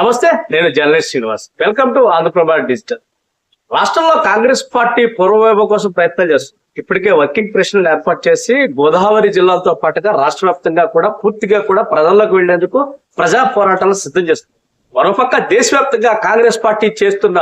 నమస్తే నేను journalist Srinivas. Welcome to Andhra Prabha digital. రాష్ట్రంలో కాంగ్రెస్ పార్టీ పూర్వవైభవం కోసం ప్రయత్నం చేస్తుంది. ఇప్పటికే వర్కింగ్ ప్రశ్నలు ఏర్పాటు చేసి గోదావరి జిల్లాలతో పాటుగా రాష్ట్ర వ్యాప్తంగా కూడా పూర్తిగా కూడా ప్రజల్లోకి వెళ్ళేందుకు ప్రజా పోరాటాలను సిద్ధం చేస్తుంది. మరోపక్క దేశవ్యాప్తంగా కాంగ్రెస్ పార్టీ చేస్తున్న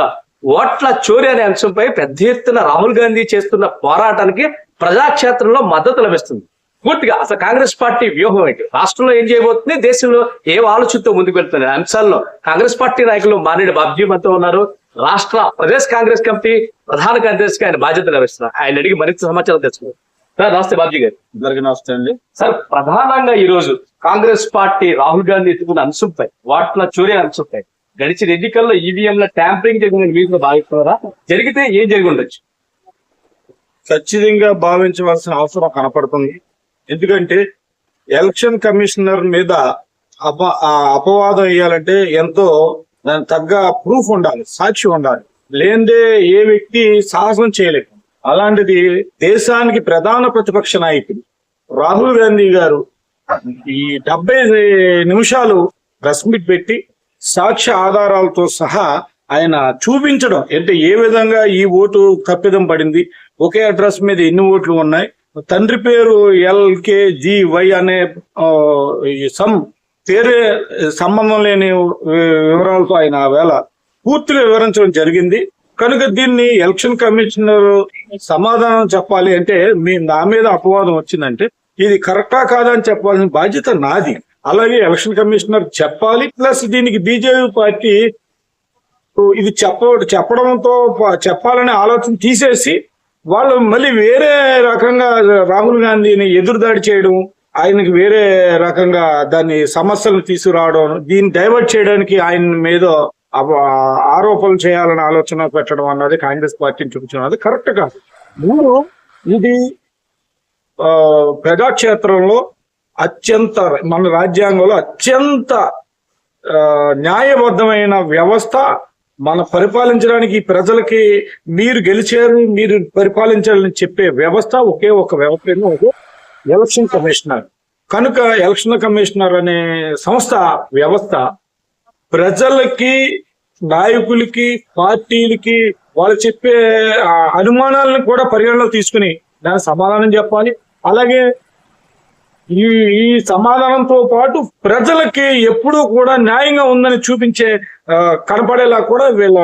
ఓట్ల చోరీ అనే అంశంపై పెద్ద ఎత్తున రాహుల్ గాంధీ చేస్తున్న పోరాటానికి ప్రజాక్షేత్రంలో మద్దతు లభిస్తుంది. పూర్తిగా అసలు కాంగ్రెస్ పార్టీ వ్యూహం ఏంటి? రాష్ట్రంలో ఏం చేయబోతుంది? దేశంలో ఏ ఆలోచనతో ముందుకు వెళ్తుంది? అంశాల్లో కాంగ్రెస్ పార్టీ నాయకులు మానేడు బాబ్జీ మనతో ఉన్నారు. రాష్ట్ర ప్రదేశ్ కాంగ్రెస్ కమిటీ ప్రధాన కార్యదర్శిగా ఆయన బాధ్యత నిర్వహిస్తున్నారు. ఆయన అడిగి మరింత సమాచారం తెలుసుకున్నారు సార్ నమస్తే బాబ్జీ గారు. అందరికీ నమస్తే అండి. సార్ ప్రధానంగా ఈ రోజు కాంగ్రెస్ పార్టీ రాహుల్ గాంధీ ఎత్తుకున్న అంశంపై వాట్ల చోరీ అంశంపై గడిచిన ఎన్నికల్లో ఈవీఎంల ట్యాంపరింగ్ జరిగిందని మీరు భావిస్తున్నారా? జరిగితే ఏం జరిగి ఉండొచ్చు? ఖచ్చితంగా భావించవలసిన అవసరం కనపడుతుంది. ఎందుకంటే ఎలక్షన్ కమిషనర్ మీద అప అపవాదం వేయాలంటే ఎంతో దానికి తగ్గ ప్రూఫ్ ఉండాలి సాక్షి ఉండాలి. లేనిదే ఏ వ్యక్తి సాహసం చేయలేము అలాంటిది దేశానికి ప్రధాన ప్రతిపక్ష నాయకుడు రాహుల్ గాంధీ గారు ఈ డెబ్బై నిమిషాలు ప్రెస్ మీట్ పెట్టి సాక్ష్య ఆధారాలతో సహా ఆయన చూపించడం అంటే ఏ విధంగా ఈ ఓటు తప్పిదం పడింది ఒకే అడ్రస్ మీద ఎన్ని ఓట్లు ఉన్నాయి తండ్రి పేరు ఎల్కే జి వై అనే సమ్ పేరే సంబంధం లేని వివరాలతో ఆయన ఆ వేళ పూర్తిగా వివరించడం జరిగింది. కనుక దీన్ని ఎలక్షన్ కమిషనర్ సమాధానం చెప్పాలి అంటే మీ నా మీద అపవాదం వచ్చిందంటే ఇది కరెక్టా కాదా అని చెప్పాల్సిన బాధ్యత నాది. అలాగే ఎలక్షన్ కమిషనర్ చెప్పాలి. ప్లస్ దీనికి బీజేపీ పార్టీ ఇది చెప్ప చెప్పడంతో చెప్పాలనే ఆలోచన తీసేసి వాళ్ళు మళ్ళీ వేరే రకంగా రాహుల్ గాంధీని ఎదురుదాడి చేయడం ఆయనకి వేరే రకంగా దాన్ని సమస్యలను తీసుకురావడం దీన్ని డైవర్ట్ చేయడానికి ఆయన మీద ఆరోపణలు చేయాలని ఆలోచన పెట్టడం అన్నది కాంగ్రెస్ పార్టీని చూపించడం కరెక్ట్ కాదు. మూడు ఇది ప్రజాక్షేత్రంలో అత్యంత మన రాజ్యాంగంలో అత్యంత న్యాయబద్ధమైన వ్యవస్థ మన పరిపాలించడానికి ప్రజలకి మీరు గెలిచారు మీరు పరిపాలించాలని చెప్పే వ్యవస్థ ఒకే ఒక వ్యవస్థ ఎలక్షన్ కమిషనర్. కనుక ఎలక్షన్ కమిషనర్ అనే సంస్థ వ్యవస్థ ప్రజలకి నాయకులకి పార్టీలకి వాళ్ళు చెప్పే అనుమానాలను కూడా పరిగణలో తీసుకుని దాని సమాధానం చెప్పాలి. అలాగే ఈ ఈ సమాధానంతో పాటు ప్రజలకి ఎప్పుడూ కూడా న్యాయంగా ఉందని చూపించే కనపడేలా కూడా వీళ్ళ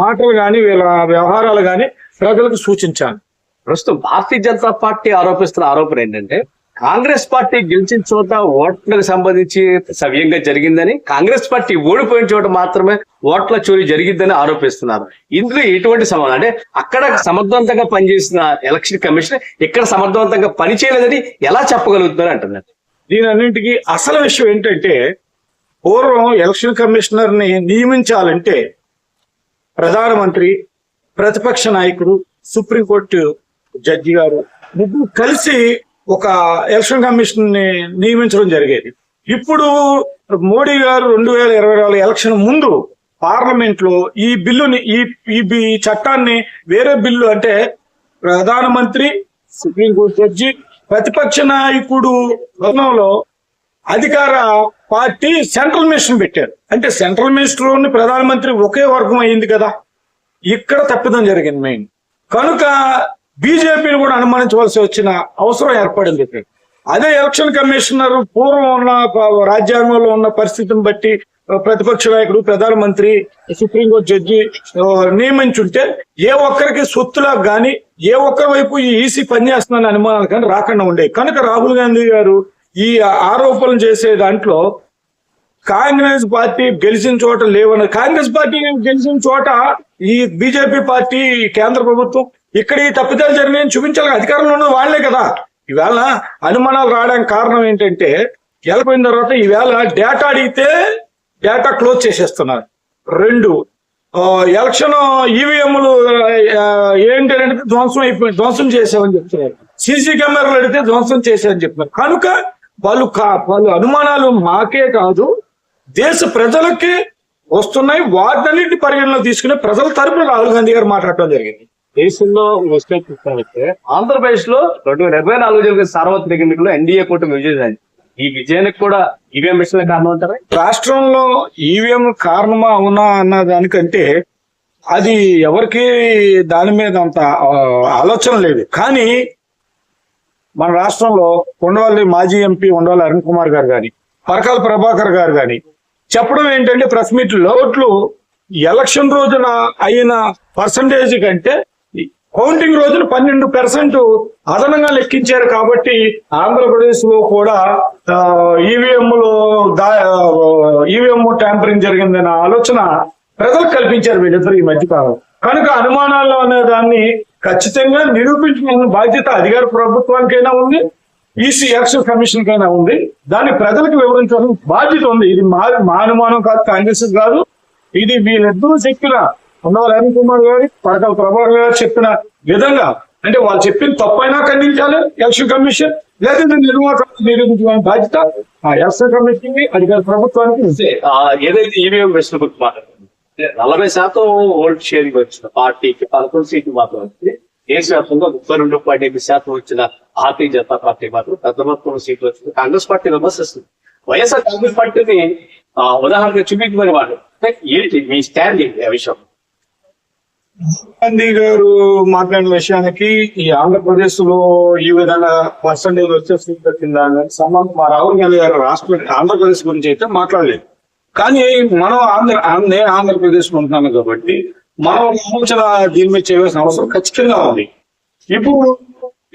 మాటలు గాని వీళ్ళ వ్యవహారాలు గాని ప్రజలకు సూచించాలి. ప్రస్తుతం భారతీయ జనతా పార్టీ ఆరోపిస్తున్న ఆరోపణ ఏంటంటే కాంగ్రెస్ పార్టీ గెలిచిన చోట ఓట్లకు సంబంధించి సవ్యంగా జరిగిందని కాంగ్రెస్ పార్టీ ఓడిపోయిన చోట మాత్రమే ఓట్ల చోరీ జరిగిందని ఆరోపిస్తున్నారు. ఇందులో ఎటువంటి సమాధానం? అంటే అక్కడ సమర్థవంతంగా పనిచేసిన ఎలక్షన్ కమిషన్ ఇక్కడ సమర్థవంతంగా పనిచేయలేదని ఎలా చెప్పగలుగుతున్నారు అంటున్నారు? దీని అన్నింటికి అసలు విషయం ఏంటంటే పూర్వం ఎలక్షన్ కమిషనర్ని నియమించాలంటే ప్రధానమంత్రి ప్రతిపక్ష నాయకుడు సుప్రీంకోర్టు జడ్జి గారు ముగ్గురు కలిసి ఒక ఎలక్షన్ కమిషన్ని నియమించడం జరిగేది. ఇప్పుడు మోడీ గారు రెండు వేల ఇరవై నాలుగు ఎలక్షన్ ముందు పార్లమెంట్లో ఈ బిల్లుని ఈ ఈ చట్టాన్ని వేరే బిల్లు అంటే ప్రధానమంత్రి సుప్రీంకోర్టు జడ్జి ప్రతిపక్ష నాయకుడు స్థానంలో అధికార పార్టీ సెంట్రల్ మినిస్టర్ పెట్టారు. అంటే సెంట్రల్ మినిస్టర్ ప్రధానమంత్రి ఒకే వర్గం అయింది కదా. ఇక్కడ తప్పిదం జరిగింది మెయిన్. కనుక బీజేపీని కూడా అనుమానించవలసి వచ్చిన అవసరం ఏర్పడింది ఇక్కడ. అదే ఎలక్షన్ కమిషనర్ పూర్వం ఉన్న రాజ్యాంగంలో ఉన్న పరిస్థితిని బట్టి ప్రతిపక్ష నాయకుడు ప్రధానమంత్రి సుప్రీంకోర్టు జడ్జి నియమించుంటే ఏ ఒక్కరికి సొత్తులా కానీ ఏ ఒక్కరి వైపు ఈ ఈసీ పనిచేస్తుందనే అనుమానాలు కానీ రాకుండా ఉండేవి. కనుక రాహుల్ గాంధీ గారు ఈ ఆరోపణలు చేసే దాంట్లో కాంగ్రెస్ పార్టీ గెలిచిన చోట లేవన్న కాంగ్రెస్ పార్టీ గెలిచిన చోట ఈ బీజేపీ పార్టీ కేంద్ర ప్రభుత్వం ఇక్కడ ఈ తప్పిదాలు జరిగినాయని చూపించాలి అధికారంలో ఉన్న వాళ్ళే కదా. ఈవేళ అనుమానాలు రావడానికి కారణం ఏంటంటే గెలిపోయిన తర్వాత ఈవేళ డేటా అడిగితే డేటా క్లోజ్ చేసేస్తున్నారు. రెండు ఎలక్షన్ ఈవీఎంలు ఏంటి అంటే ధ్వంసం అయిపోయి ధ్వంసం చేసామని చెప్తున్నారు. సీసీ కెమెరాలు అడిగితే ధ్వంసం చేశారని చెప్తున్నారు. కనుక వాళ్ళు కా- వాళ్ళు అనుమానాలు మాకే కాదు దేశ ప్రజలకి వస్తున్నాయి. వాటినన్నింటి పరిగణలో తీసుకుని ప్రజల తరపున రాహుల్ గాంధీ గారు మాట్లాడటం జరిగింది. దేశంలో వస్తే ఆంధ్రప్రదేశ్లో రెండు వేల ఇరవై నాలుగు జరిగిన సార్వత్రిక ఎన్నికల్లో ఎన్డీఏ కూటమి విజయం ఈ విజయానికి కూడా ఈవీఎం మిషన్ కారణం అంటారా? రాష్ట్రంలో ఈవీఎం కారణమా అవునా అన్న దానికంటే అది ఎవరికి దాని మీద అంత ఆలోచన లేదు. కానీ మన రాష్ట్రంలో ఉండవల్లి మాజీ ఎంపీ ఉండవల్లి అరుణ్ కుమార్ గారు కానీ పరకాల ప్రభాకర్ గారు కానీ చెప్పడం ఏంటంటే ప్రెస్ మీట్ లోట్లు ఎలక్షన్ రోజున అయిన పర్సంటేజ్ కంటే కౌంటింగ్ రోజున పన్నెండు పర్సెంట్ అదనంగా లెక్కించారు కాబట్టి ఆంధ్రప్రదేశ్లో కూడా ఈవీఎం లో ఈవీఎం ట్యాంపరింగ్ జరిగిందన్న ఆలోచన ప్రజలకు కల్పించారు వీళ్ళిద్దరు ఈ మధ్య కాలం కనుక అనుమానాలు అనే దాన్ని ఖచ్చితంగా నిరూపించుకున్న బాధ్యత అధికార ప్రభుత్వానికైనా ఉంది ఈసీ ఎలక్షన్ కమిషన్ కైనా ఉంది. దాన్ని ప్రజలకు వివరించాల్సిన బాధ్యత ఉంది. ఇది మా మా అనుమానం కాదు కాంగ్రెస్ కాదు. ఇది వీళ్ళిద్దరూ చెప్పిన ఉన్నవారు అరుణ్ కుమార్ గారి పడకల ప్రభాకర్ గారు చెప్పిన విధంగా అంటే వాళ్ళు చెప్పిన తప్పైనా ఖండించాలి ఎలక్షన్ కమిషన్ లేదంటే నిర్వాహకం నిరూపించుకోవాలని బాధ్యత ఆ ఎలక్షన్ కమిషన్కి అధికార ప్రభుత్వానికి ఏదైతే ఈవీఎం మిషన్ నలభై శాతం ఓల్డ్ షేరింగ్ వచ్చిన పార్టీకి పదకొండు సీట్లు మాత్రం వచ్చింది దేశవ్యాప్తంగా ముప్పై రెండు పాయింట్ ఎనిమిది శాతం వచ్చిన భారతీయ జనతా పార్టీ మాత్రం పెద్ద మొత్తంలో సీట్లు వచ్చింది. కాంగ్రెస్ పార్టీ విమర్శిస్తుంది. వైఎస్ఆర్ కాంగ్రెస్ పార్టీని ఉదాహరణగా చూపించమని వాడు. ఏంటి మీ స్టాండింగ్ ఆ విషయం? గాంధీ గారు మాట్లాడిన విషయానికి ఈ ఆంధ్రప్రదేశ్లో ఈ విధంగా పర్సంటేజ్ వచ్చే సీట్ కింద సంబంధం మా రాహుల్ గాంధీ గారు రాష్ట్ర ఆంధ్రప్రదేశ్ గురించి అయితే మాట్లాడలేదు. కానీ మనం ఆంధ్ర నేను ఆంధ్రప్రదేశ్లో ఉంటున్నాను కాబట్టి మనం ఆలోచన దీని మీద చేయవలసిన అవసరం ఖచ్చితంగా ఉంది. ఇప్పుడు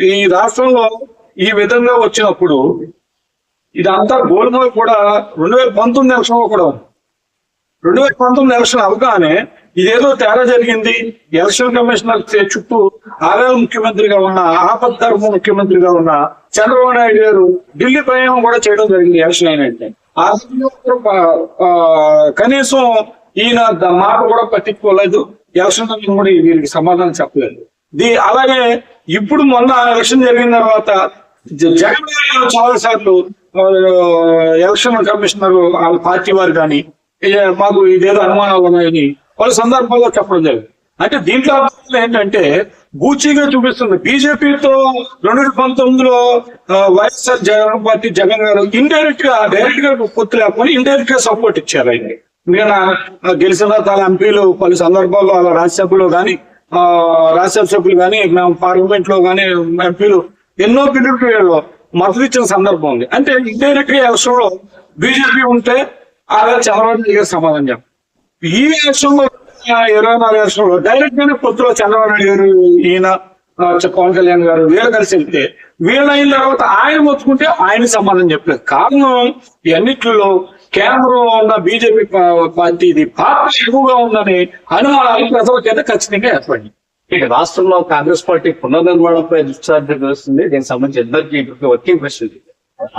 ఈ రాష్ట్రంలో ఈ విధంగా వచ్చినప్పుడు ఇదంతా గోల్మాల్ కూడా రెండు వేల పంతొమ్మిది ఎలక్షన్లో కూడా ఉంది. రెండు వేల పంతొమ్మిది ఎలక్షన్ అవగానే ఇదేదో తేడా జరిగింది. ఎలక్షన్ కమిషనర్ చుట్టూ ఆవేళ ముఖ్యమంత్రిగా ఉన్న ఆపద్ధర్మ ముఖ్యమంత్రిగా ఉన్న చంద్రబాబు నాయుడు గారు ఢిల్లీ ప్రయాణం కూడా చేయడం జరిగింది ఎలక్షన్ అయినట్టే. కనీసం ఈయన మాట కూడా పట్టించుకోలేదు. ఎలక్షన్ కూడా వీరికి సమాధానం చెప్పలేదు. దీ అలాగే ఇప్పుడు మొన్న ఎలక్షన్ జరిగిన తర్వాత జ- జగన్ గారు చాలా సార్లు ఎలక్షన్ కమిషనర్ వాళ్ళ పార్టీ వారు కానీ మాకు ఇదేదో అనుమానాలు ఉన్నాయని వాళ్ళ సందర్భాల్లో చెప్పడం జరిగింది. అంటే దీంట్లో ఏంటంటే బూచీగా చూపిస్తుంది. బీజేపీతో రెండు వేల పంతొమ్మిదిలో వైఎస్ఆర్ జగన్ పార్టీ జగన్ గారు ఇండైరెక్ట్గా డైరెక్ట్గా పొత్తు లేకపోతే ఇండైరెక్ట్గా సపోర్ట్ ఇచ్చారు ఆయన నేను గెలిచిన తన ఎంపీలు పలు సందర్భాల్లో అలా రాజ్యసభలో కానీ రాజ్యసభ సభ్యులు కానీ పార్లమెంట్లో కానీ ఎంపీలు ఎన్నో బిల్లులు మద్దతు ఇచ్చిన సందర్భం ఉంది. అంటే ఇండైరెక్ట్గా ఎలక్షన్లో బీజేపీ ఉంటే అలా చంద్రబాబు నాయుడు గారు సమాధానం చెప్పారు ఈ ఎలక్షన్లో ఇరవై నాలుగు ఎలక్షన్ డైరెక్ట్ గానే పొత్తులో చంద్రబాబు నాయుడు గారు ఈయన పవన్ కళ్యాణ్ గారు వీళ్ళు కలిసి వెళ్తే వీళ్ళు అయిన తర్వాత ఆయన మొత్తుకుంటే ఆయన సంబంధం చెప్పలేదు. కారణం ఈ కేంద్రంలో ఉన్న బీజేపీ పార్టీ ఇది పార్టీ ఎక్కువగా ఉందని అనుమానాలు ప్రజలకైతే ఖచ్చితంగా ఏర్పడింది. ఇక రాష్ట్రంలో కాంగ్రెస్ పార్టీ పునర్నిర్మాణంపై దృష్టి వస్తుంది దీనికి సంబంధించి ఇద్దరికి ఇద్దరికి వర్కింగ్ క్వశ్చన్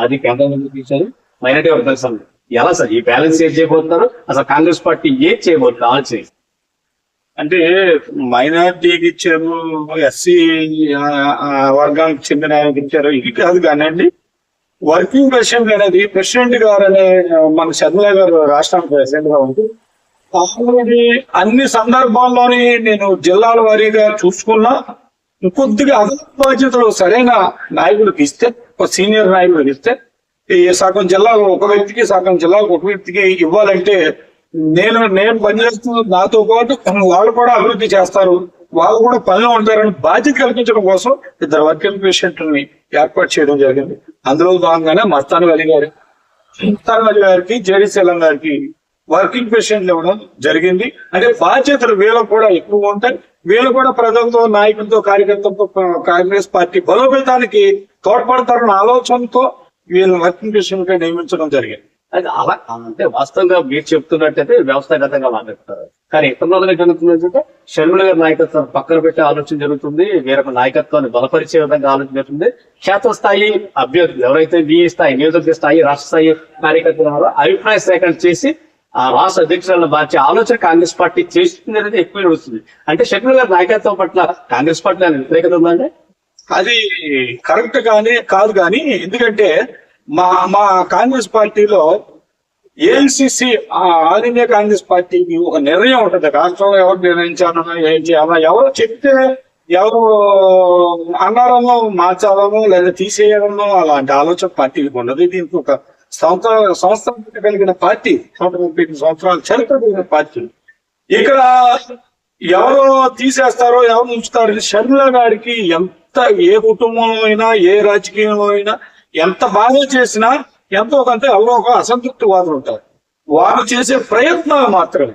అది కేంద్రం ఎందుకు తీశారు మైనార్టీ వర్గం ఎలా సార్? ఈ బ్యాలెన్స్ ఏం చేయబోతున్నారు? అసలు కాంగ్రెస్ పార్టీ ఏం చేయబోతున్నారు ఆలోచన అంటే మైనార్టీకి ఇచ్చారు ఎస్సీ వర్గానికి చెందిన ఆయనకి ఇచ్చారు. ఇది కాదు కానండి వర్కింగ్ ప్రెసిడెంట్ అనేది ప్రెసిడెంట్ గారు అనే మన శర్మల గారు రాష్ట్రానికి ప్రెసిడెంట్గా ఉంది ఆల్రెడీ అన్ని సందర్భాల్లోని నేను జిల్లాల వారీగా చూసుకున్నా కొద్దిగా అదనపు బాధ్యతలు సరైన నాయకుడికి ఇస్తే ఒక సీనియర్ నాయకులకు ఇస్తే ఈ సగం జిల్లాలో ఒక వ్యక్తికి సగం జిల్లాలకు ఒక వ్యక్తికి ఇవ్వాలంటే నేను నేను పనిచేస్తూ నాతో పాటు వాళ్ళు కూడా అభివృద్ధి చేస్తారు. వాళ్ళు కూడా పనిలో ఉంటారని బాధ్యత కల్పించడం కోసం ఇద్దరు వర్కింగ్ పేషెంట్ని ఏర్పాటు చేయడం జరిగింది. అందులో భాగంగానే మస్తాన్ అలీ గారు మస్తాన్ అలీ గారికి జేడి సెలం గారికి వర్కింగ్ పేషెంట్లు ఇవ్వడం జరిగింది. అంటే బాధ్యతలు వీళ్ళకు కూడా ఎక్కువ ఉంటాయి. వీళ్ళు కూడా ప్రజలతో నాయకులతో కార్యకర్తలతో కాంగ్రెస్ పార్టీ బలోపేతానికి తోడ్పడతారన్న ఆలోచనతో వీళ్ళని వర్కింగ్ పేషెంట్గా నియమించడం జరిగింది. అలా అంటే వాస్తవంగా మీరు చెప్తున్నట్టయితే వ్యవస్థాగతంగా మాట్లాడతారు కానీ ఇతరులుగా జరుగుతుందంటే షర్మిల గారి నాయకత్వం పక్కన పెట్టే ఆలోచన జరుగుతుంది వేరొక నాయకత్వాన్ని బలపరిచే విధంగా ఆలోచన జరుగుతుంది. క్షేత్రస్థాయి అభ్యర్థులు ఎవరైతే మీ స్థాయి నియోజకవర్గ స్థాయి రాష్ట్ర స్థాయి కార్యకర్తలు ఉన్నారో అభిప్రాయ సేకరణ చేసి ఆ రాష్ట్ర అధ్యక్షులను మార్చే ఆలోచన కాంగ్రెస్ పార్టీ చేస్తుంది అనేది ఎక్కువ నడుస్తుంది అంటే షర్మిల గారి నాయకత్వం పట్ల కాంగ్రెస్ పార్టీ వ్యతిరేకత ఉందంటే అది కరెక్ట్ గానే కాదు కానీ ఎందుకంటే మా మా కాంగ్రెస్ పార్టీలో ఏఐసిసి ఆల్ ఇండియా కాంగ్రెస్ పార్టీకి ఒక నిర్ణయం ఉంటుంది. రాష్ట్రంలో ఎవరు నిర్ణయించాలన్నా ఏం చేయాలన్నా ఎవరో చెప్తే ఎవరు అన్నారనో మార్చాలనో లేదా తీసేయాలనో అలాంటి ఆలోచన పార్టీకి ఉండదు. దీనికి ఒక సంవత్సర సంవత్సరం కలిగిన పార్టీ నూట ముప్పై సంవత్సరాల చరిత్ర కలిగిన పార్టీ. ఇక్కడ ఎవరు తీసేస్తారో ఎవరు ఉంచుతారో షర్మిల గారికి ఎంత ఏ కుటుంబంలో అయినా ఏ రాజకీయంలో అయినా ఎంత బాగా చేసినా ఎంతో కొంత ఎవరో ఒక అసంతృప్తి వాదులు ఉంటారు. వారు చేసే ప్రయత్నాలు మాత్రమే.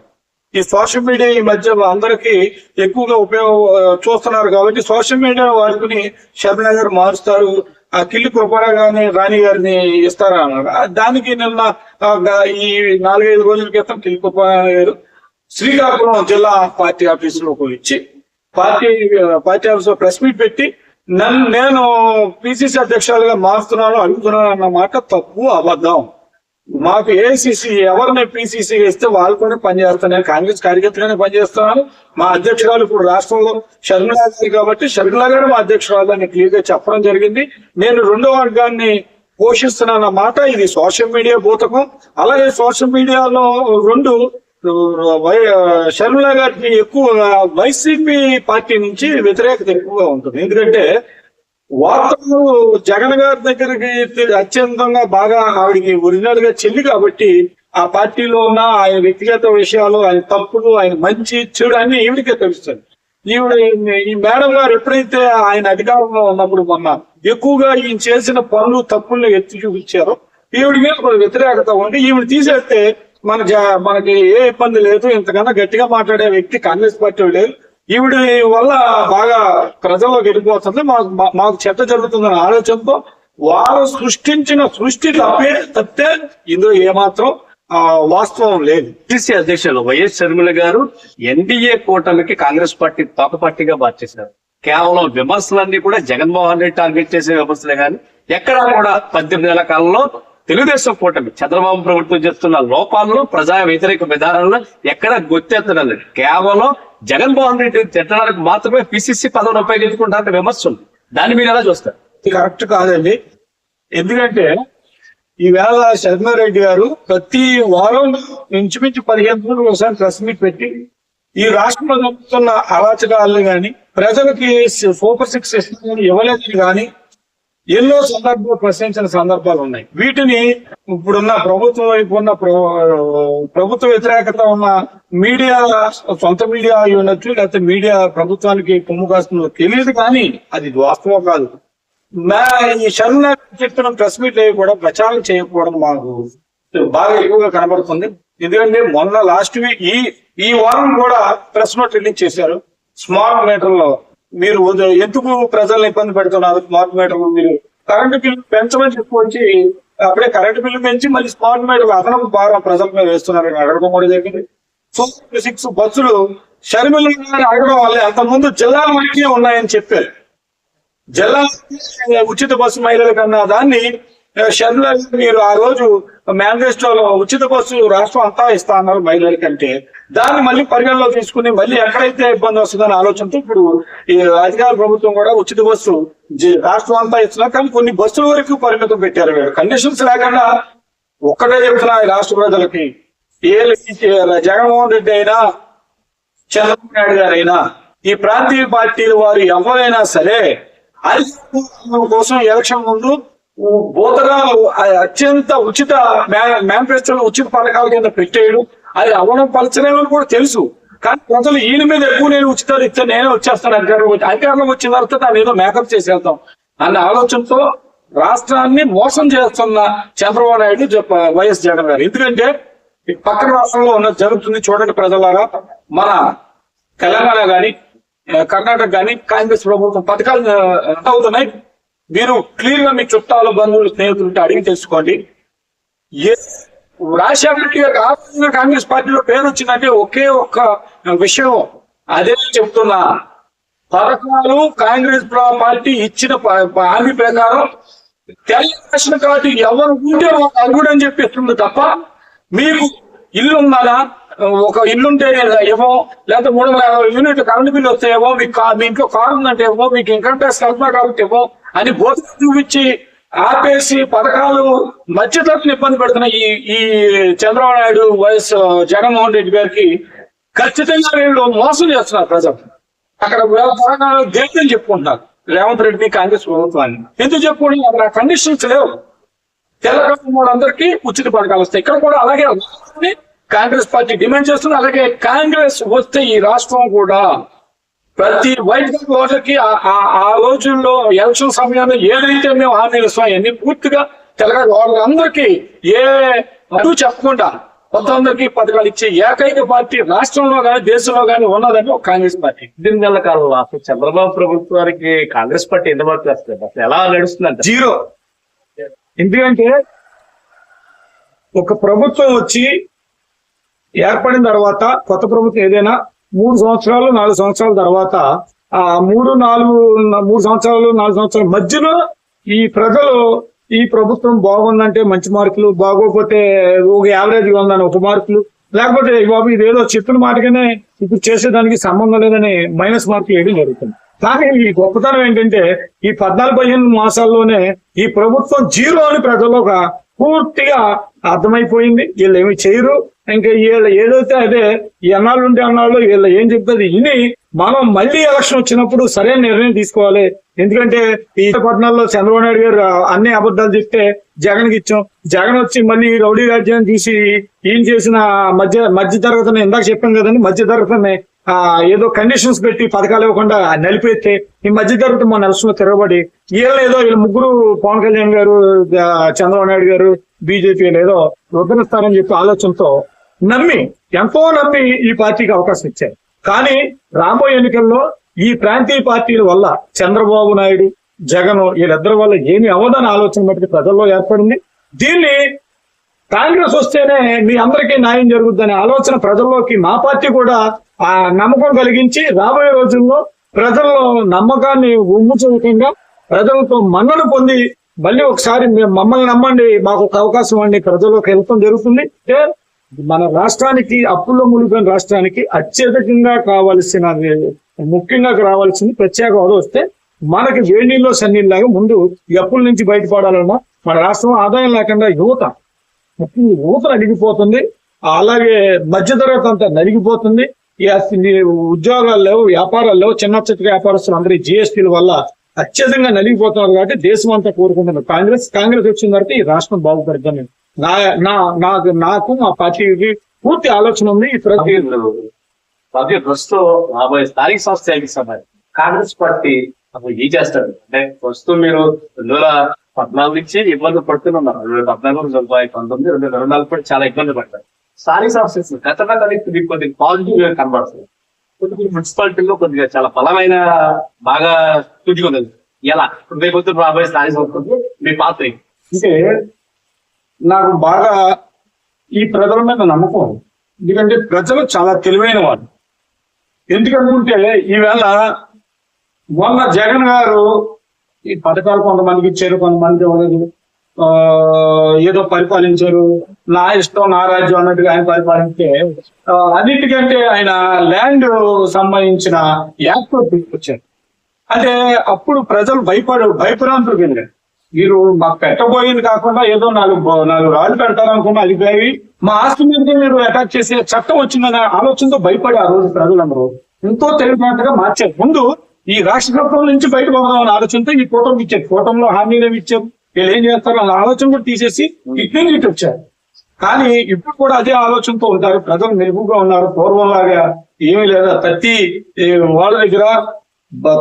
ఈ సోషల్ మీడియా ఈ మధ్య అందరికి ఎక్కువగా ఉపయోగ చూస్తున్నారు కాబట్టి సోషల్ మీడియా వాడుకుని షర్మిల గారు మారుస్తారు ఆ కిల్లి కృపరా గారిని రాణి గారిని ఇస్తారన్నారు దానికి నిన్న ఈ నాలుగైదు రోజుల క్రితం కిల్లి గారు శ్రీకాకుళం జిల్లా పార్టీ ఆఫీసులోకి ఇచ్చి party party office press meet పెట్టి నన్ను నేను పిసిసి అధ్యక్షులుగా మారుతున్నాను అడుగుతున్నాను అన్న మాట తప్పు అబద్ధం. మాకు ఏసీసీ ఎవరిని పిసిసి ఇస్తే వాళ్ళు కూడా పనిచేస్తాను నేను కాంగ్రెస్ కార్యకర్తగానే పనిచేస్తున్నాను మా అధ్యక్షురాలు ఇప్పుడు రాష్ట్రంలో షర్మిలా గారు కాబట్టి షర్మిలా గారు మా అధ్యక్షురాలు అని క్లియర్గా చెప్పడం జరిగింది. నేను రెండో వర్గాన్ని పోషిస్తున్నాను మాట ఇది సోషల్ మీడియా భూతకం అలాగే సోషల్ మీడియాలో రెండు షర్మిల గారికి ఎక్కువగా వైసీపీ పార్టీ నుంచి వ్యతిరేకత ఎక్కువగా ఉంటుంది. ఎందుకంటే వార్తలు జగన్ గారి దగ్గరికి అత్యంతంగా బాగా ఆవిడికి ఒరిజినల్గా చెల్లి కాబట్టి ఆ పార్టీలో ఉన్న ఆయన వ్యక్తిగత విషయాలు ఆయన తప్పులు ఆయన మంచి చెడు అన్ని ఈవిడికే తెలుస్తుంది ఈవిడ ఈ మేడం గారు ఎప్పుడైతే ఆయన అధికారంలో ఉన్నప్పుడు మొన్న ఎక్కువగా ఈయన చేసిన పనులు తప్పుల్ని ఎత్తి చూపించారో. ఈవిడ మీద వ్యతిరేకత ఉండి ఈవిడ తీసేస్తే మన జ- మనకి ఏ ఇబ్బంది లేదు ఇంతకన్నా గట్టిగా మాట్లాడే వ్యక్తి కాంగ్రెస్ పార్టీ లేదు ఈవిడ వల్ల బాగా ప్రజల్లోకి వెళ్ళిపోతుంది. మాకు మా- మాకు చెత్త జరుగుతుందనే ఆలోచనతో వారు సృష్టించిన సృష్టి తప్పే తప్పితే ఇందులో ఏమాత్రం ఆ, వాస్తవం లేదు. టీసీ అధ్యక్షులు వైఎస్ షర్మిల గారు ఎన్డీఏ కూటమికి కాంగ్రెస్ పార్టీ తోక పార్టీగా మార్చేశారు. కేవలం విమర్శలన్నీ కూడా జగన్మోహన్ రెడ్డి టార్గెట్ చేసే విమర్శలే కానీ ఎక్కడా కూడా పద్దెనిమిది నెలల కాలంలో తెలుగుదేశం కూటమి చంద్రబాబు ప్రభుత్వం చేస్తున్న లోపాలను ప్రజా వ్యతిరేక విధానాలను ఎక్కడా గుర్తెత్తడం కేవలం జగన్మోహన్ రెడ్డి తిట్టడానికి మాత్రమే పిసిసి పదవిని ఉపయోగించుకుంటారని విమర్శ ఉంది. దాన్ని మీరు ఎలా చూస్తారు? ఇది కరెక్ట్ కాదండి. ఎందుకంటే ఈవేళ శర్మారెడ్డి గారు ప్రతి వారం ఇంచుమించు పదిహేను రోజులు ఒకసారి ప్రెస్ మీట్ పెట్టి ఈ రాష్ట్రంలో జరుగుతున్న అరాచకాలను గాని ప్రజలకి సూపర్ సిక్స్ ఇవ్వలేదని కానీ ఎన్నో సందర్భాలు ప్రశ్నించిన సందర్భాలు ఉన్నాయి. వీటిని ఇప్పుడున్న ప్రభుత్వం వైపు ఉన్న ప్రభుత్వ వ్యతిరేకత ఉన్న మీడియా సొంత మీడియా అయి ఉండొచ్చు లేకపోతే మీడియా ప్రభుత్వానికి కొమ్ము కాస్తుందో తెలియదు కానీ అది వాస్తవం కాదు. మా ఈ శర్మ చిత్రం ప్రెస్ మీట్ కూడా ప్రచారం చేయకపోవడం మాకు బాగా ఎక్కువగా కనబడుతుంది. ఎందుకంటే మొన్న లాస్ట్ వీక్ ఈ ఈ వారం కూడా ప్రెస్ నోట్ రిలీజ్ చేశారు. స్మార్ట్ మీటర్లో మీరు ఎందుకు ప్రజల్ని ఇబ్బంది పెడుతున్నారు? స్మార్ట్ మీటర్ మీరు? కరెంటు బిల్లు పెంచమని చెప్పి అప్పుడే కరెంటు బిల్లు పెంచి మళ్ళీ స్మార్ట్ మీటర్ అదనపు భారం ప్రజల మీద వేస్తున్నారు అడగడం కూడా జరిగింది సూపర్ సిక్స్ బస్సులు షర్మిల అడగడం వల్ల అంతకుముందు జిల్లాల వరకే ఉన్నాయని చెప్పారు. జిల్లా ఉచిత బస్సు మహిళల కన్నా దాన్ని షర్మిల మీరు ఆ రోజు మేనిఫెస్టోలో ఉచిత బస్సు రాష్ట్రం అంతా ఇస్తా అన్నారు మహిళల కంటే. దాన్ని మళ్ళీ పరిగణలో తీసుకుని మళ్ళీ ఎక్కడైతే ఇబ్బంది వస్తుందనే ఆలోచనతో ఇప్పుడు ఈ అధికార ప్రభుత్వం కూడా ఉచిత బస్సు రాష్ట్రం అంతా ఇస్తున్నా కానీ కొన్ని బస్సుల వరకు పరిమితం పెట్టారు కండిషన్స్ లేకుండా ఒక్కటే చెప్తున్నా ఈ రాష్ట్ర ప్రజలకి. ఏ జగన్మోహన్ రెడ్డి అయినా చంద్రబాబు నాయుడు గారైనా ఈ ప్రాంతీయ పార్టీల వారు ఎవరైనా సరే అధికారం కోసం ఎలక్షన్ ముందు బోతగాలు అత్యంత ఉచిత మేనిఫెస్టోలు ఉచిత పథకాల కింద పెట్టేయడం అది అవడం పలచలేమని కూడా తెలుసు. కానీ ప్రజలు ఈయన మీద ఎక్కువ నేను ఉచితాలు ఇస్తే నేనే వచ్చేస్తాను అధికారం వచ్చి అధికారంలో వచ్చిన తర్వాత దాన్ని ఏదో మేకప్ చేసేద్దాం అన్న ఆలోచనతో రాష్ట్రాన్ని మోసం చేస్తున్న చంద్రబాబు నాయుడు వైఎస్ జగన్ గారు. ఎందుకంటే ఈ పక్కన రాష్ట్రంలో ఉన్న జరుగుతుంది చూడండి ప్రజలారా. మన తెలంగాణ గాని కర్ణాటక గాని కాంగ్రెస్ ప్రభుత్వం పథకాలు ఎంత అవుతున్నాయి? మీరు క్లియర్గా మీ చుట్టాలు బంధువులు స్నేహితులు ఉంటే అడిగి తెలుసుకోండి. ఏ రాజశేఖర రెడ్డి గారికి కాంగ్రెస్ పార్టీలో పేరు వచ్చిందంటే ఒకే ఒక్క విషయం అదే చెప్తున్నా. పథకాలు కాంగ్రెస్ పార్టీ ఇచ్చిన హామీ ప్రకారం తెల్ల కాదు కార్డు ఎవరు ఉంటే ఒక అర్హుడు అని చెప్పిస్తుంది తప్ప మీకు ఇల్లు ఉన్నదా ఒక ఇల్లుంటే ఏమో లేకపోతే మూడు వందల యాభై యూనిట్ కరెంట్ బిల్లు వస్తే ఏమో మీకు మీ ఇంట్లో కారు ఉందంటే ఏమో మీకు ఇన్కమ్ ట్యాక్స్ కల్పన కాబట్టి ఏమో అని బోధ చూపించి ఆపేసి పథకాలు మధ్యతరపుని ఇబ్బంది పెడుతున్న ఈ ఈ చంద్రబాబు నాయుడు వైఎస్ జగన్మోహన్ రెడ్డి గారికి ఖచ్చితంగా వీళ్ళు మోసం చేస్తున్నారు ప్రజలు. అక్కడ తెలంగాణ దేశం చెప్పుకుంటున్నారు? రేవంత్ రెడ్డిని కాంగ్రెస్ ప్రభుత్వాన్ని. ఎందుకు చెప్పుకుంటున్నారు? అక్కడ కండిషన్స్ లేవు. తెలంగాణ వాళ్ళందరికీ ఉచిత పథకాలు వస్తాయి. ఇక్కడ కూడా అలాగే కాంగ్రెస్ పార్టీ డిమాండ్ చేస్తుంది. అలాగే కాంగ్రెస్ వస్తే ఈ రాష్ట్రం కూడా ప్రతి వైట్ ఓటర్కి ఆ- రోజుల్లో ఎలక్షన్ సమయంలో ఏదైతే మేము హామీలు ఇస్తాం అన్ని పూర్తిగా తెలంగాణ వాళ్ళందరికీ ఏ అటు చెప్పకుండా కొంతమందికి పథకాలు ఇచ్చే ఏకైక పార్టీ రాష్ట్రంలో కానీ దేశంలో కానీ ఉన్నదని ఒక కాంగ్రెస్ పార్టీ. పద్దెనిమిది నెలల కాలంలో అసలు చంద్రబాబు ప్రభుత్వానికి కాంగ్రెస్ పార్టీ ఎంతవరకు వస్తుంది? అసలు ఎలా నడుస్తుందంట? జీరో. ఎందుకంటే ఒక ప్రభుత్వం వచ్చి ఏర్పడిన తర్వాత కొత్త ప్రభుత్వం ఏదైనా మూడు సంవత్సరాలు నాలుగు సంవత్సరాల తర్వాత ఆ మూడు నాలుగు మూడు సంవత్సరాలు నాలుగు సంవత్సరాల మధ్యలో ఈ ప్రజలు ఈ ప్రభుత్వం బాగుందంటే మంచి మార్కులు బాగోకపోతే ఒక యావరేజ్ ఉందని ఒక మార్కులు. లేకపోతే బాబు ఇదేదో చెప్పిన మాటగానే ఇప్పుడు చేసేదానికి సంబంధం లేదని మైనస్ మార్కులు వేయడం జరుగుతుంది. కానీ ఈ గొప్పతనం ఏంటంటే ఈ పద్నాలుగు పదిహేను మాసాల్లోనే ఈ ప్రభుత్వం జీరో అని ప్రజల్లో పూర్తిగా అర్థమైపోయింది. వీళ్ళు ఏమి చేయరు. ఇంకా వీళ్ళ ఏదైతే అదే ఎన్నాళ్ళు ఉంటే అన్నాళ్ళు వీళ్ళు ఏం చెప్తుంది ఇని మనం మళ్ళీ ఎలక్షన్ వచ్చినప్పుడు సరైన నిర్ణయం తీసుకోవాలి. ఎందుకంటే ఈ పట్టణాల్లో చంద్రబాబు నాయుడు గారు అన్ని అబద్ధాలు చెప్తే జగన్కి ఇచ్చాం. జగన్ వచ్చి మళ్ళీ రౌడీ రాజ్యాన్ని తీసి ఏం చేసిన మధ్య మధ్య తరగతిని ఇందాక చెప్పాం కదండి మధ్య తరగతిని ఆ ఏదో కండిషన్స్ పెట్టి పథకాలు ఇవ్వకుండా నలిపేస్తే ఈ మధ్య తరగతి మన ఎలక్షన్ తిరగబడి వీళ్ళ ఏదో వీళ్ళు ముగ్గురు పవన్ కళ్యాణ్ గారు చంద్రబాబు నాయుడు గారు బీజేపీ ఏదో వద్దనిస్తారని చెప్పి ఆలోచనతో నమ్మి ఎంతో నమ్మి ఈ పార్టీకి అవకాశం ఇచ్చారు. కానీ రాబోయే ఎన్నికల్లో ఈ ప్రాంతీయ పార్టీల వల్ల చంద్రబాబు నాయుడు జగన్ వీళ్ళిద్దరి వల్ల ఏమి అవ్వదని ఆలోచన మటుకు ప్రజల్లో ఏర్పడింది. దీన్ని కాంగ్రెస్ వస్తేనే మీ అందరికీ న్యాయం జరుగుద్దనే ఆలోచన ప్రజల్లోకి మా పార్టీ కూడా ఆ నమ్మకం కలిగించి రాబోయే రోజుల్లో ప్రజల్లో నమ్మకాన్ని ఉమ్ముచూయకుండా ప్రజలతో మన్నను పొంది మళ్ళీ ఒకసారి మేము మమ్మల్ని నమ్మండి మాకు ఒక అవకాశం అండి ప్రజల్లోకి వెళ్ళటం జరుగుతుంది. అంటే మన రాష్ట్రానికి అప్పుల్లో మునిగిన రాష్ట్రానికి అత్యధికంగా కావాల్సిన ముఖ్యంగా రావాల్సింది ప్రత్యేక హోదా వస్తే మనకి వేణీల్లో సన్నీళ్ళలాగా ముందు ఈ అప్పుల నుంచి బయటపడాలన్నా మన రాష్ట్రం ఆదాయం లేకుండా యువత ముఖ్యంగా యువత నలిగిపోతుంది. అలాగే మధ్యతరగతి అంతా నలిగిపోతుంది. ఉద్యోగాలు లేవు వ్యాపారాలు లేవు చిన్న చిన్న వ్యాపారస్తులు అందరి జిఎస్టీల వల్ల అత్యధికంగా నలిగిపోతున్నారు కాబట్టి దేశం అంతా కోరుకుంటున్నారు. కాంగ్రెస్ కాంగ్రెస్ వచ్చిన తర్వాత ఈ రాష్ట్రం బాగుపడుతుంది. నా నా నాకు నాకు మా పార్టీకి పూర్తి ఆలోచన ఉంది ఈ ప్రతి ప్రతి ప్రస్తుతం రాబోయే స్థానిక సంస్థ ఎన్నికలు కాంగ్రెస్ పార్టీ అప్పుడు ఏం చేస్తారు? అంటే ప్రస్తుతం మీరు రెండు వేల పద్నాలుగు నుంచి ఇబ్బంది పడుతున్నారు రెండు వేల పద్నాలుగు రెండు వేల పంతొమ్మిది రెండు వేల ఇరవై నాలుగు కూడా చాలా ఇబ్బంది పడతారు స్థానిక సంస్థలు ఖచ్చితంగా మీకు కొద్దిగా పాజిటివ్గా కనబడుతుంది. కొన్ని మున్సిపాలిటీలో కొద్దిగా చాలా బలమైన బాగా స్థుతిగా ఉంది ఎలా? రేపు పొద్దున్న రాబోయే స్థానిక మీ పాత్ర అంటే నాకు బాగా ఈ ప్రజల మీద నమ్మకం. ఎందుకంటే ప్రజలు చాలా తెలివైన వాళ్ళు. ఎందుకనుకుంటే ఈవేళ మొన్న జగన్ గారు ఈ పథకాలు కొంతమందికి ఇచ్చారు కొంతమంది ఇవ్వలేదు. ఏదో పరిపాలించారు. నా ఇష్టం నా రాజ్యం అన్నట్టుగా ఆయన పరిపాలించే అన్నిటికంటే ఆయన ల్యాండ్ సంబంధించిన యాక్ట్ తీసుకొచ్చారు. అంటే అప్పుడు ప్రజలు భయపడు భయపరాంతులు వెళ్ళారు మీరు మాకు పెట్టబోయింది కాకుండా ఏదో నాలుగు నాలుగు రాళ్ళు పెడతారనుకున్న పోయి మా ఆస్తి మీద మీరు అటాక్ చేసే చట్టం వచ్చిందన్న ఆలోచనతో భయపడి ఆ రోజు ప్రజలందరూ ఎంతో తెలివినట్టుగా మార్చారు. ముందు ఈ రాష్ట్ర ప్రభుత్వం నుంచి బయట పోదామని ఆలోచనతో ఈ కూటమి ఇచ్చారు. కూటమిలో హామీలు ఇచ్చారు? వీళ్ళు ఏం చేస్తారు అన్న ఆలోచన కూడా తీసేసి ఇట్నే ఇటు వచ్చారు కానీ ఇప్పుడు కూడా అదే ఆలోచనతో ఉంటారు. ప్రజలు మెరుగుగా ఉన్నారు. పూర్వంలాగా ఏమీ లేదా. ప్రతి వాళ్ళ దగ్గర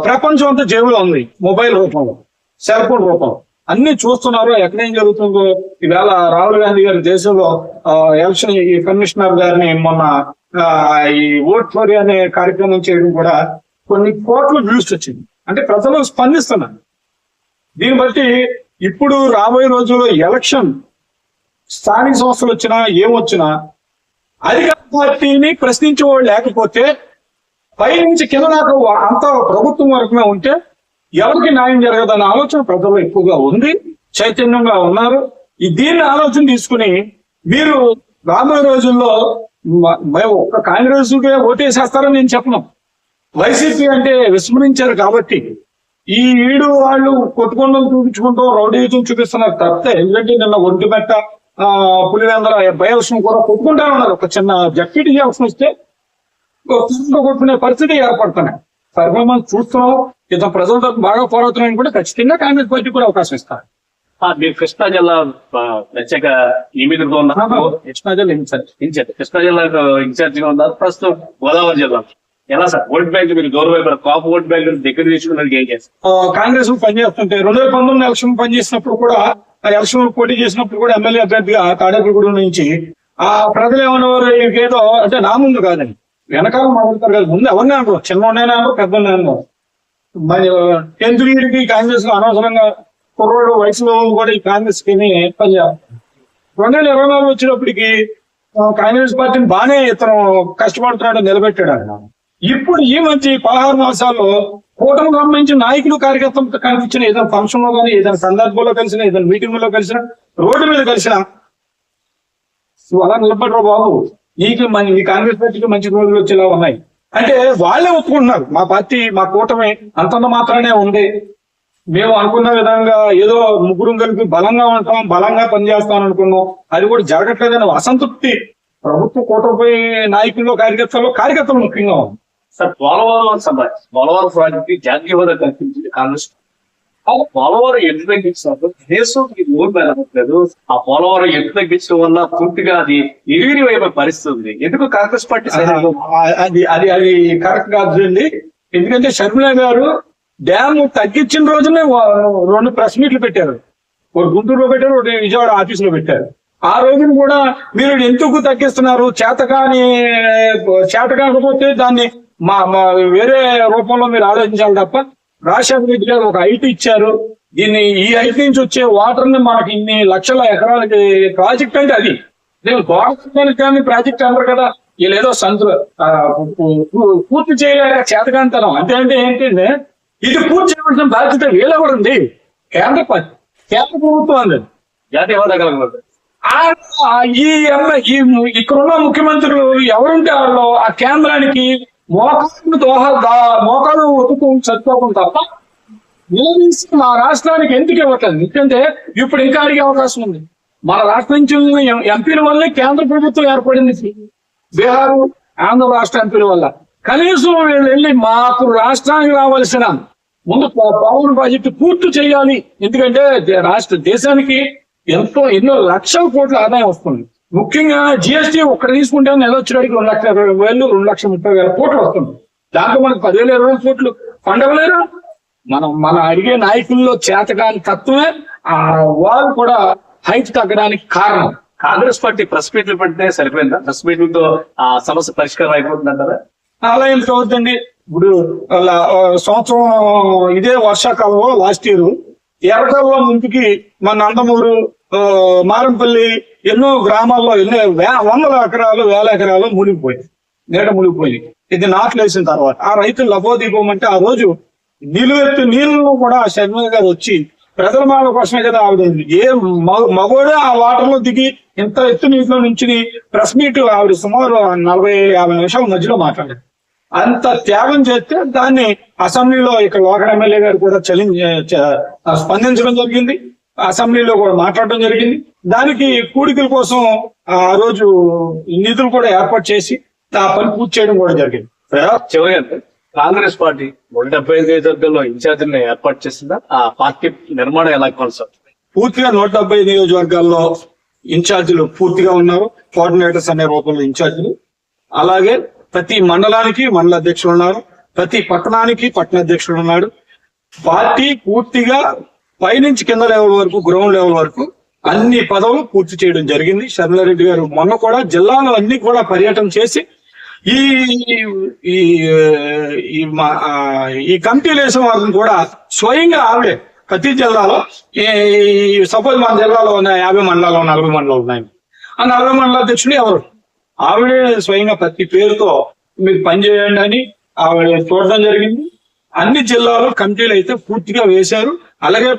ప్రపంచం అంతా జేబులో ఉంది. మొబైల్ రూపంలో సెల్ ఫోన్ రూపంలో అన్ని చూస్తున్నారు. ఎక్కడేం జరుగుతుందో? ఈవేళ రాహుల్ గాంధీ గారి దేశంలో ఎలక్షన్ ఈ కమిషనర్ గారిని మొన్న ఈ ఓట్ ఫోర్ అనే కార్యక్రమం చేయడం కూడా కొన్ని కోట్ల వ్యూస్ వచ్చింది. అంటే ప్రజలు స్పందిస్తున్నారు. దీన్ని బట్టి ఇప్పుడు రాబోయే రోజుల్లో ఎలక్షన్ స్థానిక సంస్థలు వచ్చినా ఏమొచ్చినా అధికార పార్టీని ప్రశ్నించేవాళ్ళు లేకపోతే పై నుంచి కింద దాకా అంతా ప్రభుత్వం వరకునే ఉంటే ఎవరికి న్యాయం జరగదన్న ఆలోచన ప్రజల్లో ఎక్కువగా ఉంది చైతన్యంగా ఉన్నారు. ఈ దీన్ని ఆలోచన తీసుకుని మీరు రాబోయే రోజుల్లో మేము ఒక్క కాంగ్రెస్ ఓటేసేస్తారని నేను చెప్పను. వైసీపీ అంటే విస్మరించారు కాబట్టి ఈ ఈడు వాళ్ళు కొట్టుకుండం చూపించుకుంటూ రౌడీజం చూపిస్తున్నారు తప్పితే ఎందుకంటే నిన్న ఒంటిమెట్ట ఆ, పులివెందల బయలక్ష్మి కూడా కొట్టుకుంటా ఉన్నారు. ఒక చిన్న జడ్పీటీ ఎలక్షన్ వస్తే కొట్టుకునే పరిస్థితి ఏర్పడుతున్నాయి. పర్ఫార్మెన్స్ చూస్తున్నాం. ఇతను ప్రజలతో బాగా పోరాడుతున్నాయని కూడా ఖచ్చితంగా కాంగ్రెస్ పార్టీ కూడా అవకాశం ఇస్తారు. మీరు కృష్ణా జిల్లా ప్రత్యేక నియమితులుగా ఉన్నారు కృష్ణా జిల్లా ఇన్ఛార్జ్. ఇన్ఛార్జ్. కృష్ణా జిల్లాకు ఇన్ఛార్జ్గా ఉన్నారు ప్రస్తుతం గోదావరి జిల్లా. ఎలా సార్? ఓట్ బ్యాంక్ మీరు గౌరవ కాపు ఓట్ బ్యాంక్ దగ్గర తీసుకున్నది ఏం చేస్తారు? కాంగ్రెస్ పనిచేస్తుంటే రెండు వేల పంతొమ్మిది ఎలక్షన్ పనిచేసినప్పుడు కూడా ఆ ఎలక్షన్ పోటీ చేసినప్పుడు కూడా ఎమ్మెల్యే అభ్యర్థిగా తాడేపల్లిగూడెం నుంచి ఆ ప్రజలు ఏమన్నవారు ఏదో అంటే నా ముందు కాదండి. వెనకాల మాట్లాడతారు కదా ముందు ఎవరిని అనుకో చిన్నోడైనా అనుకో పెద్దోడైనా మరి టెన్త్ వీడికి కాంగ్రెస్లో అనవసరంగా కుర్రోడు వయసులో కూడా ఈ కాంగ్రెస్కి పనిచేస్తారు రెండు వేల ఇరవై నాలుగు వచ్చినప్పటికి కాంగ్రెస్ పార్టీని బాగానే ఇతను కష్టపడుతున్నాడు నిలబెట్టాడు ఆయన. ఇప్పుడు ఈ మధ్య పదహారు మాసాల్లో కూటమి సంబంధించిన నాయకులు కార్యకర్త కనిపించిన ఏదైనా ఫంక్షన్లో కానీ ఏదైనా సందర్భంలో కలిసిన ఏదైనా మీటింగ్లో కలిసిన రోడ్డు మీద కలిసిన అలా నిలబడరు బాబు? నీకు మన- ఈ కాంగ్రెస్ పార్టీకి మంచి రోజులు వచ్చేలా ఉన్నాయి. అంటే వాళ్ళే ఒప్పుకుంటున్నారు. మా పార్టీ మా కూటమి అంతంత మాత్రమే ఉంది. మేము అనుకున్న విధంగా ఏదో ముగ్గురు కలిపి బలంగా ఉంటాం బలంగా పనిచేస్తాం అనుకున్నాం. అది కూడా జరగట్లేదని అసంతృప్తి. ప్రభుత్వ కూటమి నాయకుల్లో కార్యకర్తల్లో కార్యకర్తలు ముఖ్యంగా ఉంది. సార్ పోలవరం సంబంధించి పోలవరం ప్రాజెక్ట్ జాతీయ హోదా కల్పించింది కాంగ్రెస్ ఆ పోలవరం ఎత్తు తగ్గించినప్పుడు దేశం ఓటు వెళ్ళట్లేదు ఆ పోలవరం ఎత్తు తగ్గించడం వల్ల పూర్తిగా అది ఎగిరి వైపు పరిస్థితి ఉంది ఎందుకు కాంగ్రెస్ పార్టీ అది అది అది కరెక్ట్ కాదు ఎందుకంటే షర్మిల గారు డ్యామ్ తగ్గించిన రోజునే రెండు ప్రెస్ మీట్లు పెట్టారు. ఒకటి గుంటూరులో పెట్టారు ఒకటి విజయవాడ ఆఫీస్లో పెట్టారు. ఆ రోజున కూడా మీరు ఎందుకు తగ్గిస్తున్నారు? చేతకాని చేత కాకపోతే దాన్ని మా మా వేరే రూపంలో మీరు ఆలోచించాలి తప్ప రాజశేఖర రెడ్డి గారు ఒక ఐటీ ఇచ్చారు. దీన్ని ఈ ఐటీ నుంచి వచ్చే వాటర్ని మనకి ఇన్ని లక్షల ఎకరాలకి ప్రాజెక్ట్ అంటే అది. నేను గోడకి కానీ ప్రాజెక్ట్ అంటారు కదా వీళ్ళు ఏదో సంతు ఆ, పూ- పూ- పూర్తి చేయలేక చేతకాంతనం అంటే అంటే ఏంటంటే ఇది పూర్తి చేయవలసిన బాధ్యత వీళ్ళ కూడా ఉంది. కేంద్ర కేంద్ర ప్రభుత్వం జాతీయ హోదా కలగలేదు ఈ ము- ఇక్కడున్న ముఖ్యమంత్రులు ఎవరుంటే వాళ్ళు ఆ కేంద్రానికి మోకాలు దోహ దా- మోకాలు ఒతుకు చదువుకోకుండా తప్ప నిలదీసి మా రాష్ట్రానికి ఎందుకు ఇవ్వట్లేదు? ఎందుకంటే ఇప్పుడు ఇంకా అడిగే అవకాశం ఉంది. మన రాష్ట్రం నుంచి ఎంపీల వల్లే కేంద్ర ప్రభుత్వం ఏర్పడింది. బీహారు ఆంధ్ర రాష్ట్ర ఎంపీల వల్ల. కనీసం వీళ్ళు వెళ్ళి మాకు రాష్ట్రానికి రావాల్సిన ముందు ప- పవన్ ప్రాజెక్టు పూర్తి చేయాలి. ఎందుకంటే దే- రాష్ట్ర దేశానికి ఎంతో ఎన్నో లక్షల కోట్ల ఆదాయం వస్తుంది. ముఖ్యంగా జిఎస్టీ ఒక్కడ తీసుకుంటే నెల వచ్చేటికి రెండు లక్షల ఇరవై వేలు రెండు లక్షల ముప్పై వేల కోట్లు వస్తుంది. దాంట్లో మనకు పదివేల ఇరవై కోట్లు పండగలేరా? మనం మన అడిగే నాయకుల్లో చేతకాని తత్వమే ఆ వాళ్ళు కూడా హైట్ తగ్గడానికి కారణం. కాంగ్రెస్ పార్టీ ప్రెస్ మీట్లు పెడితే సరిపోయిందా? ప్రెస్ మీట్లతో ఆ సమస్య పరిష్కారం అయిపోతుందంటారా? అలా ఏం చదువుతుంది ఇప్పుడు సంవత్సరం ఇదే వర్షాకాలంలో లాస్ట్ ఇయర్. ఎర్రకల్లో ముందుకి మన నందమూరు మారంపల్లి ఎన్నో గ్రామాల్లో ఎన్నో వే- వందల ఎకరాలు వేల ఎకరాలు మునిగిపోయింది నీట మునిగిపోయింది ఇది నాట్లు వేసిన తర్వాత ఆ రైతులు లభోదీపం అంటే ఆ రోజు నిలువెత్తు నీళ్ళను కూడా శర్మ గారు వచ్చి ప్రజల మాట కోసమే కదా ఆవిడ ఏ మగోడే ఆ వాటర్లో దిగి ఇంత ఎత్తు నీటిలో నుంచి ప్రెస్ మీట్ ఆవిడ సుమారు నలభై యాభై నిమిషాల మధ్యలో మాట్లాడారు. అంత త్యాగం చేస్తే దాన్ని అసెంబ్లీలో ఇక్కడ లోకల్ ఎమ్మెల్యే గారు కూడా చలి స్పందించడం జరిగింది. అసెంబ్లీలో కూడా మాట్లాడడం జరిగింది. దానికి కూడికల కోసం ఆ రోజు నిధులు కూడా ఏర్పాటు చేసి ఆ పని పూర్తి చేయడం కూడా జరిగింది. చివరిగా కాంగ్రెస్ పార్టీ నూట డెబ్బై ఐదు నియోజకవర్గాల్లో ఇన్ఛార్జిని ఏర్పాటు చేసిందా? ఆ పార్టీ నిర్మాణం ఎలా కొనసాగుతుంది? పూర్తిగా నూట డెబ్బై నియోజకవర్గాల్లో ఇన్ఛార్జీలు పూర్తిగా ఉన్నారు. కోఆర్డినేటర్స్ అనే రూపంలో ఇన్ఛార్జీలు. అలాగే ప్రతి మండలానికి మండల అధ్యక్షులు ఉన్నారు. ప్రతి పట్టణానికి పట్టణ అధ్యక్షుడు ఉన్నాడు. పార్టీ పూర్తిగా పైనుంచి కింద లెవెల్ వరకు గ్రౌండ్ లెవెల్ వరకు అన్ని పదవులు పూర్తి చేయడం జరిగింది. శర్మిలారెడ్డి గారు మొన్న కూడా జిల్లాలో అన్ని కూడా పర్యటన చేసి ఈ ఈ కమిటీ మా- కమిటీలు వేసిన వాళ్ళని కూడా స్వయంగా ఆవిడే ప్రతి జిల్లాలో ఈ సపోజ్ మన జిల్లాలో ఉన్న యాభై మండలాలు నలభై మండలాలు ఉన్నాయి. ఆ నలభై మండల అధ్యక్షుడు ఎవరు? ఆవిడే స్వయంగా ప్రతి పేరుతో మీరు పనిచేయండి అని ఆవిడ చూడడం జరిగింది. అన్ని జిల్లాలో కమిటీలు అయితే పూర్తిగా వేశారు. అలాగే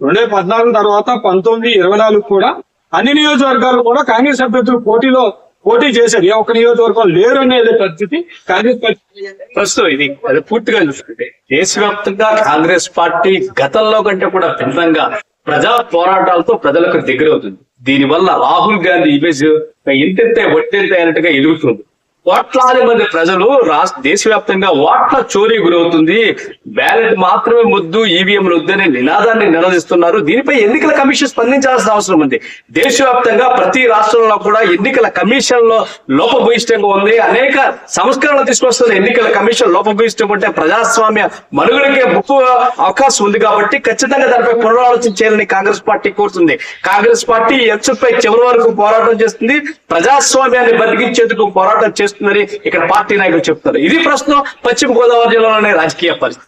రెండు వేల పద్నాలుగు తర్వాత పంతొమ్మిది ఇరవై నాలుగు కూడా అన్ని నియోజకవర్గాలు కూడా కాంగ్రెస్ అభ్యర్థులు పోటీలో పోటీ చేశారు. ఏ ఒక్క నియోజకవర్గం లేరు అనేది పరిస్థితి కాంగ్రెస్ పార్టీ ప్రస్తుతం ఇది అది పూర్తిగా చూసుకుంటే దేశవ్యాప్తంగా కాంగ్రెస్ పార్టీ గతంలో కంటే కూడా భిన్నంగా ప్రజా పోరాటాలతో ప్రజలకు దగ్గరవుతుంది. దీనివల్ల రాహుల్ గాంధీ ఇమేజ్ ఇంతెంతే వట్టెంతే అయినట్టుగా ఎదుగుతుంది. కోట్లాది మంది ప్రజలు రాష్ట్ర దేశవ్యాప్తంగా ఓట్ల చోరీ గురవుతుంది. బ్యాలెట్ మాత్రమే ముద్దు ఈవీఎంలు వద్దనే నినాదాన్ని నిలదీస్తున్నారు. దీనిపై ఎన్నికల కమిషన్ స్పందించాల్సిన అవసరం ఉంది. దేశవ్యాప్తంగా ప్రతి రాష్ట్రంలో కూడా ఎన్నికల కమిషన్లో లోపభూయిష్టంగా ఉంది. అనేక సంస్కరణలు తీసుకొస్తున్న ఎన్నికల కమిషన్ లోపభూయిష్టం ఉంటే ప్రజాస్వామ్య మనుగడకే ముప్పు అవకాశం ఉంది కాబట్టి ఖచ్చితంగా దానిపై పునరాలోచన చేయాలని కాంగ్రెస్ పార్టీ కోరుతుంది. కాంగ్రెస్ పార్టీ ఈ చివరి వరకు పోరాటం చేస్తుంది. ప్రజాస్వామ్యాన్ని బతికించేందుకు పోరాటం చేస్తుందని ఇక్కడ పార్టీ నాయకులు చెప్తున్నారు. ఇది ప్రశ్న పశ్చిమ గోదావరి జిల్లాలోనే రాజకీయ పరిస్థితి.